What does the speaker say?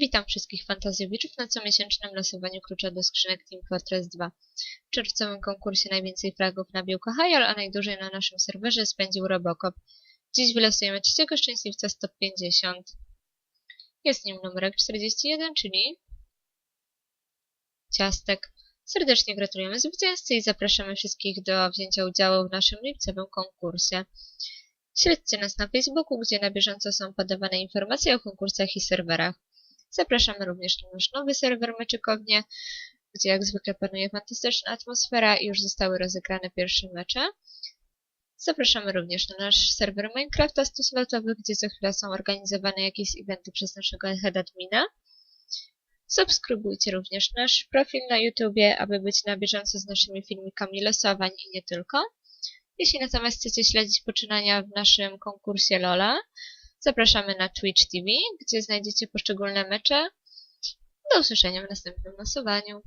Witam wszystkich fantazjowiczów na comiesięcznym losowaniu klucza do skrzynek Team Fortress 2. W czerwcowym konkursie najwięcej fragów nabił Kahayal, a najdłużej na naszym serwerze spędził Robocop. Dziś wylosujemy trzeciego szczęśliwca z top 50. Jest nim numerek 41, czyli Ciastek. Serdecznie gratulujemy zwycięzcy i zapraszamy wszystkich do wzięcia udziału w naszym lipcowym konkursie. Śledźcie nas na Facebooku, gdzie na bieżąco są podawane informacje o konkursach i serwerach. Zapraszamy również na nasz nowy serwer Meczykownie, gdzie jak zwykle panuje fantastyczna atmosfera i już zostały rozegrane pierwsze mecze. Zapraszamy również na nasz serwer Minecrafta 100-slotowy, gdzie za chwilę są organizowane jakieś eventy przez naszego head admina. Subskrybujcie również nasz profil na YouTubie, aby być na bieżąco z naszymi filmikami losowań i nie tylko. Jeśli natomiast chcecie śledzić poczynania w naszym konkursie Lola, zapraszamy na Twitch TV, gdzie znajdziecie poszczególne mecze. Do usłyszenia w następnym losowaniu.